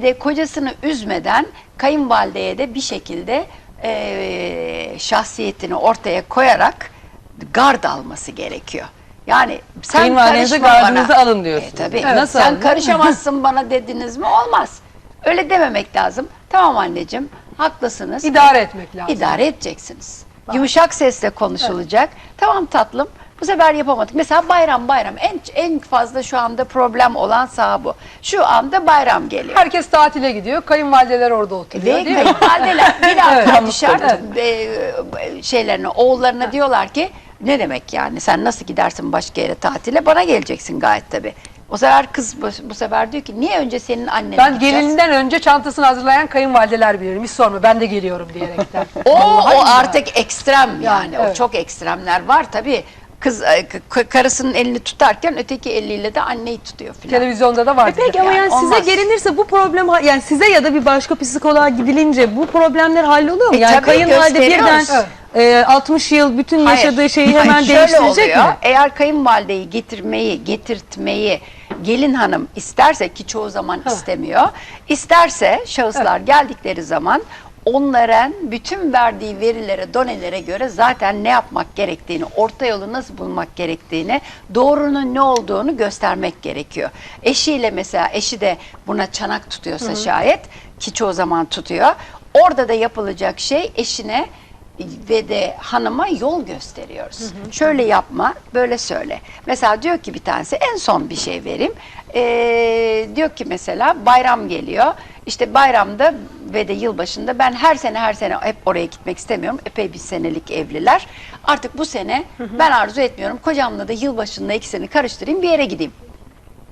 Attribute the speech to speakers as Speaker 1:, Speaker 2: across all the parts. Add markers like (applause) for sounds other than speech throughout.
Speaker 1: de kocasını üzmeden kayınvalideye de bir şekilde eee, şahsiyetini ortaya koyarak gard alması gerekiyor. Yani sen
Speaker 2: Kayınvalidenize
Speaker 1: karışma
Speaker 2: gardınızı
Speaker 1: bana.
Speaker 2: alın diyorsunuz.
Speaker 1: E, tabii.
Speaker 2: Evet. Nasıl
Speaker 1: sen
Speaker 2: alın?
Speaker 1: karışamazsın bana dediniz mi? Olmaz. Öyle dememek lazım. Tamam anneciğim haklısınız.
Speaker 3: İdare etmek lazım.
Speaker 1: İdare edeceksiniz. Yumuşak sesle konuşulacak. Tamam tatlım. Bu sefer yapamadık. Mesela bayram bayram en en fazla şu anda problem olan saha bu. Şu anda bayram geliyor.
Speaker 3: Herkes tatile gidiyor. Kayınvalideler orada oturuyor
Speaker 1: Ve
Speaker 3: değil mi?
Speaker 1: kayınvalideler (laughs) bir
Speaker 3: Evet.
Speaker 1: dışarı e, şeylerine oğullarına diyorlar ki ne demek yani sen nasıl gidersin başka yere tatile bana geleceksin gayet tabi. O sefer kız bu, sefer diyor ki niye önce senin annene
Speaker 3: Ben
Speaker 1: gideceğiz?
Speaker 3: gelininden önce çantasını hazırlayan kayınvalideler bilirim. Hiç sorma ben de geliyorum diyerekten. (laughs)
Speaker 1: O, o artık ekstrem yani. O
Speaker 3: evet.
Speaker 1: çok ekstremler var tabii. Kız e, karısının elini tutarken öteki eliyle de anneyi tutuyor filan.
Speaker 3: Televizyonda da var.
Speaker 2: E peki ama
Speaker 1: Yani
Speaker 2: yani size
Speaker 1: olmaz.
Speaker 2: gelinirse bu problem yani size ya da bir başka psikoloğa gidilince bu problemler halloluyor mu?
Speaker 1: E
Speaker 2: yani kayınvalide birden e, 60 yıl bütün
Speaker 1: Hayır.
Speaker 2: yaşadığı şeyi
Speaker 1: Hayır,
Speaker 2: hemen
Speaker 1: şöyle
Speaker 2: değiştirecek
Speaker 1: oluyor.
Speaker 2: mi?
Speaker 1: Eğer kayınvalideyi getirmeyi, getirtmeyi gelin hanım isterse ki çoğu zaman istemiyor. isterse şahıslar geldikleri zaman onların bütün verdiği verilere, donelere göre zaten ne yapmak gerektiğini, orta yolu nasıl bulmak gerektiğini, doğrunun ne olduğunu göstermek gerekiyor. Eşiyle mesela eşi de buna çanak tutuyorsa şayet ki çoğu zaman tutuyor. Orada da yapılacak şey eşine ve de hanıma yol gösteriyoruz. Şöyle yapma, böyle söyle. Mesela diyor ki bir tanesi en son bir şey vereyim. Ee, diyor ki mesela bayram geliyor. İşte bayramda ve de yılbaşında ben her sene her sene hep oraya gitmek istemiyorum. Epey bir senelik evliler. Artık bu sene ben arzu etmiyorum. Kocamla da yılbaşında ikisini karıştırayım bir yere gideyim.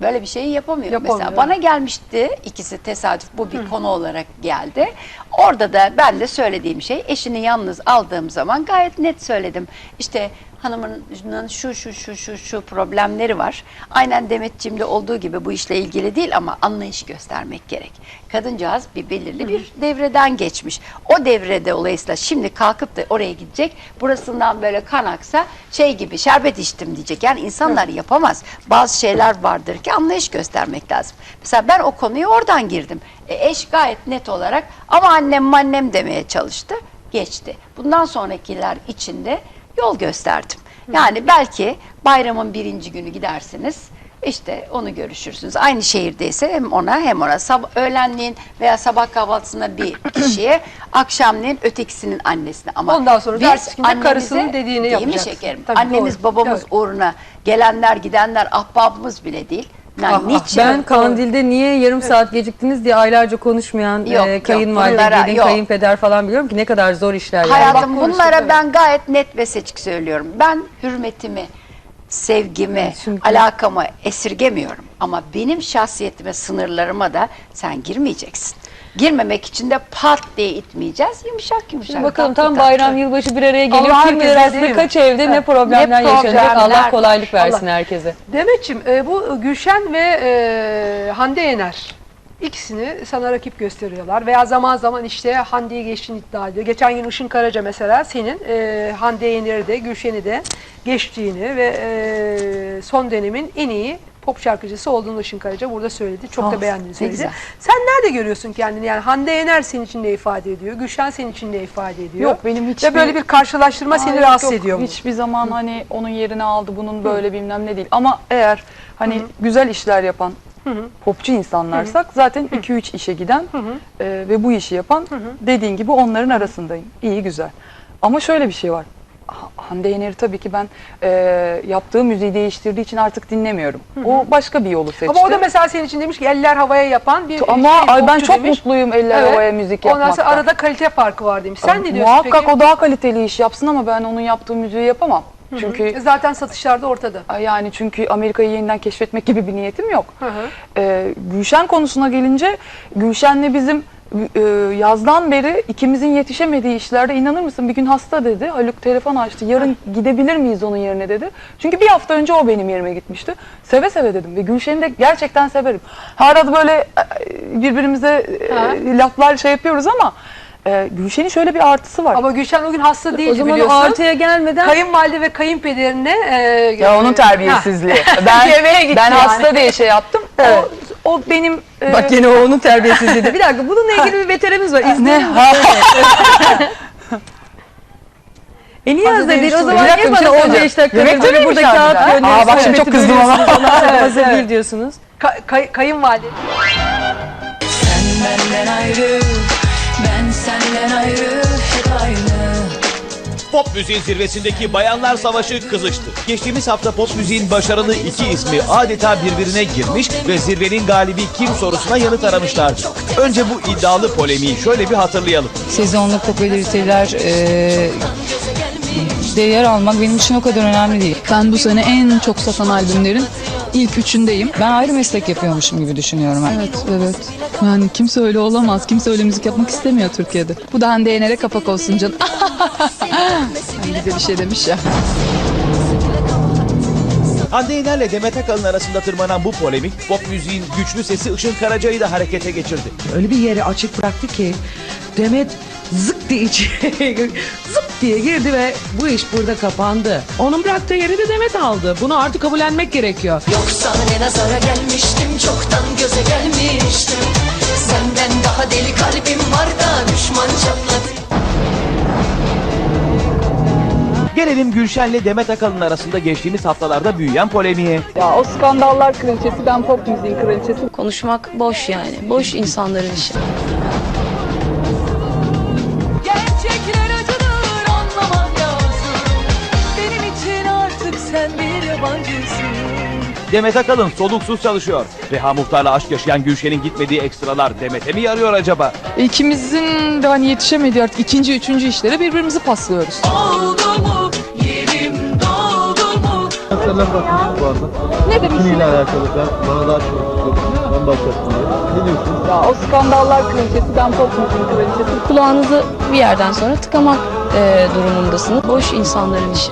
Speaker 1: Böyle bir şeyi yapamıyor.
Speaker 3: Yapamıyor.
Speaker 1: Mesela bana gelmişti ikisi tesadüf bu bir konu olarak geldi. Orada da ben de söylediğim şey eşini yalnız aldığım zaman gayet net söyledim. İşte hanımın şu şu şu şu şu problemleri var. Aynen Demetciğimde olduğu gibi bu işle ilgili değil ama anlayış göstermek gerek. Kadıncağız bir belirli bir devreden geçmiş. O devrede dolayısıyla şimdi kalkıp da oraya gidecek. Burasından böyle kan aksa şey gibi şerbet içtim diyecek. Yani insanlar yapamaz. Bazı şeyler vardır ki anlayış göstermek lazım. Mesela ben o konuya oradan girdim. E, eş gayet net olarak ama annem annem demeye çalıştı. Geçti. Bundan sonrakiler içinde yol gösterdim. Yani belki bayramın birinci günü gidersiniz. İşte onu görüşürsünüz. Aynı şehirdeyse hem ona hem ona sabah öğlenleyin veya sabah kahvaltısında bir (clears throat) kişiye, akşamleyin ötekisinin annesine. Ama
Speaker 3: Ondan sonra ders
Speaker 1: annemize-
Speaker 3: karısının dediğini
Speaker 1: değil mi
Speaker 3: yapacaksın.
Speaker 1: şekerim?
Speaker 3: Tabii,
Speaker 1: Annemiz
Speaker 3: doğru.
Speaker 1: babamız
Speaker 3: Evet.
Speaker 1: uğruna gelenler gidenler ahbabımız bile değil. Yani
Speaker 3: Ah, ah,
Speaker 1: niçin?
Speaker 2: Ben Kandil'de niye yarım saat geciktiniz diye aylarca konuşmayan
Speaker 1: Yok,
Speaker 2: e,
Speaker 1: yok,
Speaker 2: kayınvalide,
Speaker 1: bunlara
Speaker 2: gelin,
Speaker 1: yok.
Speaker 2: kayınpeder falan biliyorum ki ne kadar zor işler yani.
Speaker 1: Hayatım
Speaker 3: korusun,
Speaker 1: bunlara ben gayet net ve seçik söylüyorum. Ben hürmetimi, sevgimi,
Speaker 2: şimdi-
Speaker 1: alakamı esirgemiyorum. Ama benim şahsiyetime, sınırlarıma da sen girmeyeceksin. Girmemek için de pat diye itmeyeceğiz. Yumuşak yumuşak.
Speaker 2: Şimdi bakalım
Speaker 1: tatlı
Speaker 2: tam
Speaker 1: tatlı.
Speaker 2: bayram yılbaşı bir araya geliyor.
Speaker 3: Allah
Speaker 2: Kim bilir
Speaker 3: herkese
Speaker 2: aslında
Speaker 3: değil mi?
Speaker 2: kaç evde ne problemler
Speaker 1: Ne
Speaker 2: yaşanacak. Allah kolaylık versin
Speaker 3: Allah.
Speaker 2: herkese.
Speaker 3: Demetciğim e, bu Gülşen ve e, Hande Yener ikisini sana rakip gösteriyorlar veya zaman zaman işte Hande'yi geçtiğini iddia ediyor. Geçen gün Işın Karaca mesela senin e, Hande Yener'i de Gülşen'i de geçtiğini ve e, son dönemin en iyi pop şarkıcısı olduğunu Işın Karaca burada söyledi. Çok
Speaker 1: Ah,
Speaker 3: da beğendiğini
Speaker 1: ne
Speaker 3: söyledi.
Speaker 1: güzel.
Speaker 3: Sen nerede görüyorsun kendini? Yani Hande Yener senin için ne ifade ediyor? Gülşen senin için ne ifade ediyor?
Speaker 4: Yok, benim
Speaker 3: Ve
Speaker 4: hiçbir-
Speaker 3: böyle bir karşılaştırma
Speaker 4: Aa,
Speaker 3: seni rahatsız
Speaker 4: yok.
Speaker 3: ediyor mu?
Speaker 4: Hiçbir zaman hani onun yerini aldı bunun böyle bilmem ne değil. Ama eğer hani güzel işler yapan popçu insanlarsak zaten 2-3 işe giden e, ve bu işi yapan dediğin gibi onların arasındayım. İyi güzel. Ama şöyle bir şey var. Ha- Hande Yener'i tabii ki ben e, yaptığı müziği değiştirdiği için artık dinlemiyorum. O başka bir yolu seçti.
Speaker 3: Ama o da mesela senin için demiş ki eller havaya yapan bir
Speaker 4: ama
Speaker 3: şey,
Speaker 4: ay ben çok
Speaker 3: demiş.
Speaker 4: mutluyum eller
Speaker 3: Evet.
Speaker 4: havaya müzik
Speaker 3: Ondan
Speaker 4: yapmaktan.
Speaker 3: sonra arada kalite farkı var demiş. Sen ne diyorsun
Speaker 4: Muhakkak
Speaker 3: peki?
Speaker 4: o daha kaliteli iş yapsın ama ben onun yaptığı müziği yapamam. Çünkü
Speaker 3: Zaten satışlarda ortada.
Speaker 4: Yani çünkü Amerika'yı yeniden keşfetmek gibi bir niyetim yok.
Speaker 3: Hı hı.
Speaker 4: Ee, Gülşen konusuna gelince Gülşen'le bizim e, yazdan beri ikimizin yetişemediği işlerde inanır mısın bir gün hasta dedi. Haluk telefon açtı. Yarın gidebilir miyiz onun yerine dedi. Çünkü bir hafta önce o benim yerime gitmişti. Seve seve dedim ve Gülşen'i de gerçekten severim. Her arada böyle e, birbirimize e,
Speaker 3: Ha.
Speaker 4: laflar şey yapıyoruz ama e, Gülşen'in şöyle bir artısı var.
Speaker 3: Ama Gülşen o gün hasta
Speaker 2: O
Speaker 3: değildi
Speaker 2: zaman o
Speaker 3: biliyorsun.
Speaker 2: artıya gelmeden
Speaker 3: Kayınvalide ve kayınpederine e,
Speaker 4: Ya onun terbiyesizliği. (laughs) Ben
Speaker 3: Yemeğe gitti
Speaker 4: ben
Speaker 3: yani.
Speaker 4: hasta diye şey yaptım. Evet.
Speaker 3: o,
Speaker 4: o benim e,
Speaker 2: Bak yine o onun terbiyesizliği. Bir dakika bununla ilgili bir veterimiz var. (laughs)
Speaker 4: ne?
Speaker 2: İzleyelim.
Speaker 4: Ha, (laughs)
Speaker 2: E niye
Speaker 3: hazır
Speaker 2: değil? O zaman
Speaker 4: Bir dakika,
Speaker 2: niye
Speaker 4: şey
Speaker 2: bana
Speaker 4: söyleyeceğim.
Speaker 2: 15 dakika
Speaker 4: Yemek
Speaker 2: böyle burada kağıt gönderiyorsunuz?
Speaker 4: Aa, bak şimdi çok kızdım ama.
Speaker 2: hazır değil diyorsunuz.
Speaker 3: Ka- kay- kayınvalide.
Speaker 5: Sen benden ayrı,
Speaker 6: Pop müziğin zirvesindeki Bayanlar Savaşı kızıştı. Geçtiğimiz hafta pop müziğin başarılı iki ismi adeta birbirine girmiş ve zirvenin galibi kim sorusuna yanıt aramışlardı. Önce bu iddialı polemiği şöyle bir hatırlayalım.
Speaker 7: sezonluk popülariteler e, değer almak benim için o kadar önemli değil. Ben bu sene en çok satan albümlerin ilk üçündeyim. Ben ayrı meslek yapıyormuşum gibi düşünüyorum. Evet, evet. Yani kimse öyle olamaz. Kimse öyle müzik yapmak istemiyor Türkiye'de. Bu da Hande Yener'e kapak olsun canım. (laughs) Bize bir şey demiş ya.
Speaker 6: Hande Yener'le Demet Akalın arasında tırmanan bu polemik pop müziğin güçlü sesi Işın Karaca'yı da harekete geçirdi.
Speaker 8: öyle bir yere açık bıraktı ki Demet zık diye içeri (laughs) zıp diye girdi ve bu iş burada kapandı. Onun bıraktığı yeri de Demet aldı. Bunu artık kabullenmek gerekiyor.
Speaker 5: Yoksa ne nazara gelmiştim, çoktan göze gelmiştim. Senden daha deli kalbim var da düşman çatladı.
Speaker 6: Gelelim Gülşen'le Demet Akalın arasında geçtiğimiz haftalarda büyüyen polemiğe.
Speaker 4: ya o skandallar kraliçesi ben pop müziğin kraliçesi.
Speaker 9: Konuşmak boş yani. Boş insanların işi.
Speaker 6: Demet Akalın soluksuz çalışıyor. Reha Muhtar'la aşk yaşayan Gülşen'in gitmediği ekstralar Demet'e mi yarıyor acaba?
Speaker 4: İkimizin de hani yetişemediği artık ikinci, üçüncü işlere birbirimizi paslıyoruz.
Speaker 5: Oldu mu? Yerim doldu mu?
Speaker 4: Ne demiş?
Speaker 10: Kiminle alakalı ben bana daha çok ben başlattım diye. Ne diyorsun?
Speaker 4: Ya o skandallar kraliçesi ben pop müziğin kraliçesi.
Speaker 9: Kulağınızı bir yerden sonra tıkamak e, durumundasınız. Boş insanların işi.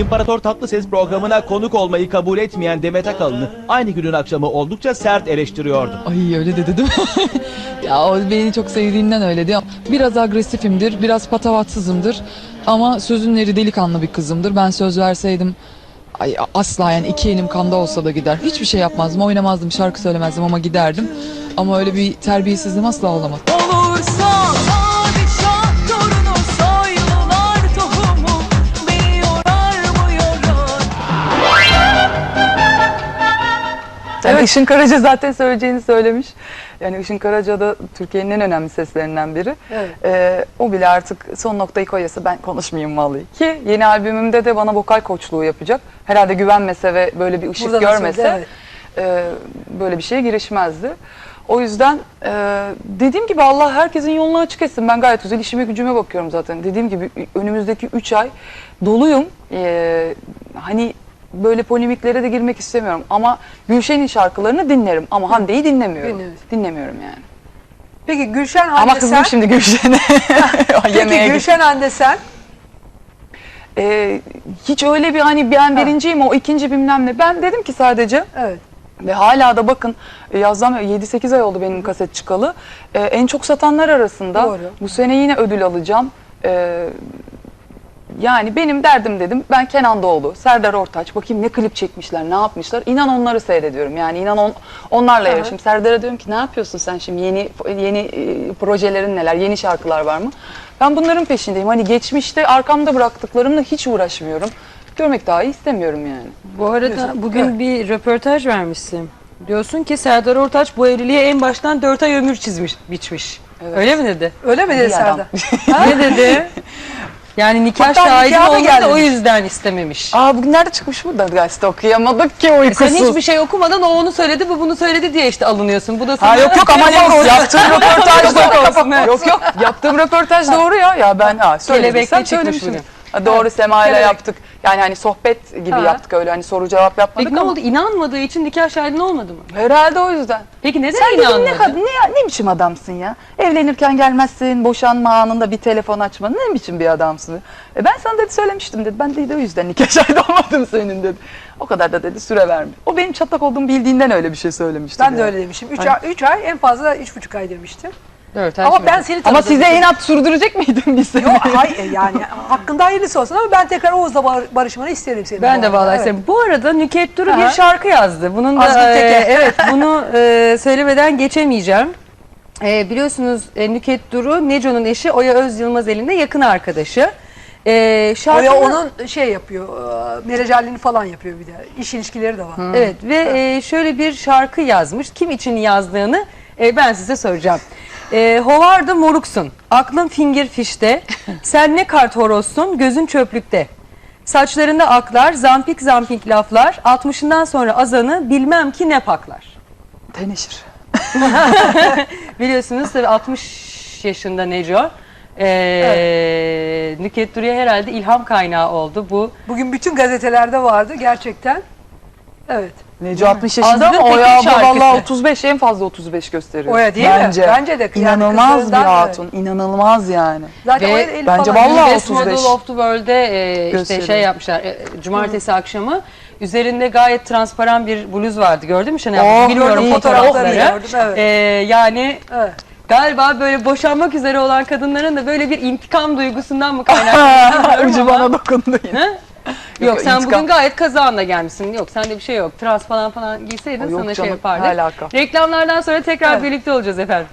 Speaker 6: İmparator Tatlıses programına konuk olmayı kabul etmeyen Demet Akalın'ı aynı günün akşamı oldukça sert eleştiriyordu.
Speaker 4: Ay öyle dedi değil mi? (laughs) ya o beni çok sevdiğinden öyle diyor. Biraz agresifimdir, biraz patavatsızımdır. Ama sözün eri delikanlı bir kızımdır. Ben söz verseydim ay asla yani iki elim kanda olsa da gider. Hiçbir şey yapmazdım, oynamazdım, şarkı söylemezdim ama giderdim. Ama öyle bir terbiyesizliğim asla olamaz. Yani (laughs) Işın Karaca zaten söyleyeceğini söylemiş. Yani Işın Karaca da Türkiye'nin en önemli seslerinden biri.
Speaker 3: Evet.
Speaker 4: Ee, o bile artık son noktayı koyası ben konuşmayayım vallahi. Ki yeni albümümde de bana vokal koçluğu yapacak. Herhalde güvenmese ve böyle bir ışık
Speaker 3: Burada da
Speaker 4: görmese
Speaker 3: söyledi,
Speaker 4: e, böyle bir şeye girişmezdi. O yüzden e, dediğim gibi Allah herkesin yolunu açık etsin. Ben gayet güzel işime gücüme bakıyorum zaten. Dediğim gibi önümüzdeki 3 ay doluyum. E, hani böyle polemiklere de girmek istemiyorum. Ama Gülşen'in şarkılarını dinlerim. Ama Hande'yi dinlemiyorum.
Speaker 3: Dinliyorsun.
Speaker 4: Dinlemiyorum yani.
Speaker 3: Peki Gülşen Hande
Speaker 4: Ama kızdım
Speaker 3: sen.
Speaker 4: şimdi Gülşen'e. (laughs)
Speaker 3: Peki. (laughs) Gülşen Hande sen.
Speaker 4: Ee, hiç öyle bir hani ben birinciyim o ikinci bilmem ne. Ben dedim ki sadece
Speaker 3: Evet.
Speaker 4: Ve hala da bakın e, yazdan 7-8 ay oldu benim kaset çıkalı. E, en çok satanlar arasında.
Speaker 3: Doğru.
Speaker 4: Bu sene yine ödül alacağım. E, yani benim derdim dedim ben Kenan Doğulu, Serdar Ortaç bakayım ne klip çekmişler, ne yapmışlar. İnan onları seyrediyorum. Yani inan on, onlarla yarışayım. Serdar'a diyorum ki ne yapıyorsun sen şimdi yeni yeni e, projelerin neler, yeni şarkılar var mı? Ben bunların peşindeyim. Hani geçmişte arkamda bıraktıklarımla hiç uğraşmıyorum. Görmek daha iyi istemiyorum yani.
Speaker 2: Bu arada bugün bir röportaj vermişsin. Diyorsun ki Serdar Ortaç bu evliliğe en baştan 4 ay ömür çizmiş, biçmiş. Öyle mi dedi?
Speaker 3: Öyle mi dedi. Serdar? (laughs)
Speaker 2: ne dedi? (laughs) Yani nikah
Speaker 4: Hatta
Speaker 2: şahidi
Speaker 4: nikaha da
Speaker 2: olmadı da o
Speaker 4: gelmemiş.
Speaker 2: yüzden istememiş.
Speaker 4: Aa bugün nerede çıkmış bu da gazete okuyamadık ki
Speaker 2: E
Speaker 4: uykusuz.
Speaker 2: sen hiçbir şey okumadan o onu söyledi bu bunu söyledi diye işte alınıyorsun. Bu da sana
Speaker 4: Ha yok yok ama yok yaptığım (laughs) röportaj doğru. yok yok yaptığım röportaj doğru ya. Ya ben ha söylediysem
Speaker 2: Kelebekle çıkmış
Speaker 4: söylemişim.
Speaker 2: bugün.
Speaker 4: Doğru Sema ile yaptık. Yani hani sohbet gibi
Speaker 2: Ha.
Speaker 4: yaptık öyle hani soru cevap yapmadık
Speaker 2: Peki ne
Speaker 4: ama.
Speaker 2: oldu? İnanmadığı için nikah şahidin olmadı mı?
Speaker 4: Herhalde o yüzden.
Speaker 2: Peki neden
Speaker 4: Sen
Speaker 2: inanmadı?
Speaker 4: ne kadın ne, ne biçim adamsın ya? Evlenirken gelmezsin, boşanma anında bir telefon açma. Ne biçim bir adamsın? E ben sana dedi söylemiştim dedi. Ben dedi o yüzden nikah (laughs) şahidi olmadım senin dedi. O kadar da dedi süre verme. O benim çatlak olduğumu bildiğinden öyle bir şey söylemişti.
Speaker 3: Ben de öyle demişim. 3 ay, üç ay en fazla 3,5 ay demiştim.
Speaker 2: Ay
Speaker 3: Ama
Speaker 2: sürdü.
Speaker 3: ben seni tanıdım.
Speaker 4: Ama size inat sürdürecek miydim biz seni?
Speaker 3: Yok hayır yani hakkında hayırlısı olsun ama ben tekrar Oğuz'la bar- barışmanı isterim senin.
Speaker 2: Ben de vallahi
Speaker 3: Evet.
Speaker 2: isterim. Bu arada Nüket Duru bir şarkı yazdı. Bunun da
Speaker 3: Azgın Teke.
Speaker 2: e, (laughs) evet bunu e, söylemeden geçemeyeceğim. E, biliyorsunuz e, Nüket Duru Neco'nun eşi Oya Öz Yılmaz elinde yakın arkadaşı. E, şarkının-
Speaker 3: ya onun şey yapıyor, e, menajerliğini falan yapıyor bir de. İş ilişkileri de var.
Speaker 2: Evet ve e, şöyle bir şarkı yazmış. Kim için yazdığını e, ben size soracağım. E, Hovarda moruksun, aklın finger fişte, (laughs) sen ne kart horozsun, gözün çöplükte. Saçlarında aklar, zampik zampik laflar, 60'ından sonra azanı bilmem ki ne paklar.
Speaker 4: Teneşir. (laughs)
Speaker 2: Biliyorsunuz tabii 60 yaşında Neco. E, Nüket Duru'ya herhalde ilham kaynağı oldu bu.
Speaker 3: Bugün bütün gazetelerde vardı gerçekten. Evet.
Speaker 4: Neco 60 yaşında
Speaker 2: Azgın
Speaker 4: ama o
Speaker 2: Tekin
Speaker 4: ya
Speaker 2: şarkısı.
Speaker 4: vallahi 35 en fazla 35 gösteriyor.
Speaker 3: Oya değil mi?
Speaker 4: Bence.
Speaker 3: Bence de. Yani
Speaker 4: İnanılmaz bir
Speaker 3: kızlarından,
Speaker 4: hatun. inanılmaz yani.
Speaker 3: Zaten
Speaker 2: Ve
Speaker 4: bence
Speaker 3: falan.
Speaker 4: vallahi
Speaker 2: Best
Speaker 4: 35.
Speaker 2: Model of the World'de e, işte
Speaker 4: Gösteriyor.
Speaker 2: şey yapmışlar. e, cumartesi akşamı üzerinde gayet transparan bir bluz vardı. Gördün mü Şener?
Speaker 4: Oh,
Speaker 2: Bilmiyorum
Speaker 4: iyi,
Speaker 2: fotoğrafları.
Speaker 3: gördüm, evet.
Speaker 2: E, yani
Speaker 3: Evet.
Speaker 2: galiba böyle boşanmak üzere olan kadınların da böyle bir intikam duygusundan mı kaynaklı?
Speaker 4: Ucu bana dokundu yine.
Speaker 2: Yok, sen
Speaker 4: intikam.
Speaker 2: bugün gayet kazağınla gelmişsin. Yok sende bir şey yok. Trans falan falan giyseydin
Speaker 4: Yok
Speaker 2: sana şey
Speaker 4: canım,
Speaker 2: yapardık.
Speaker 4: ne alaka?
Speaker 2: Reklamlardan sonra tekrar
Speaker 3: Evet.
Speaker 2: birlikte olacağız efendim.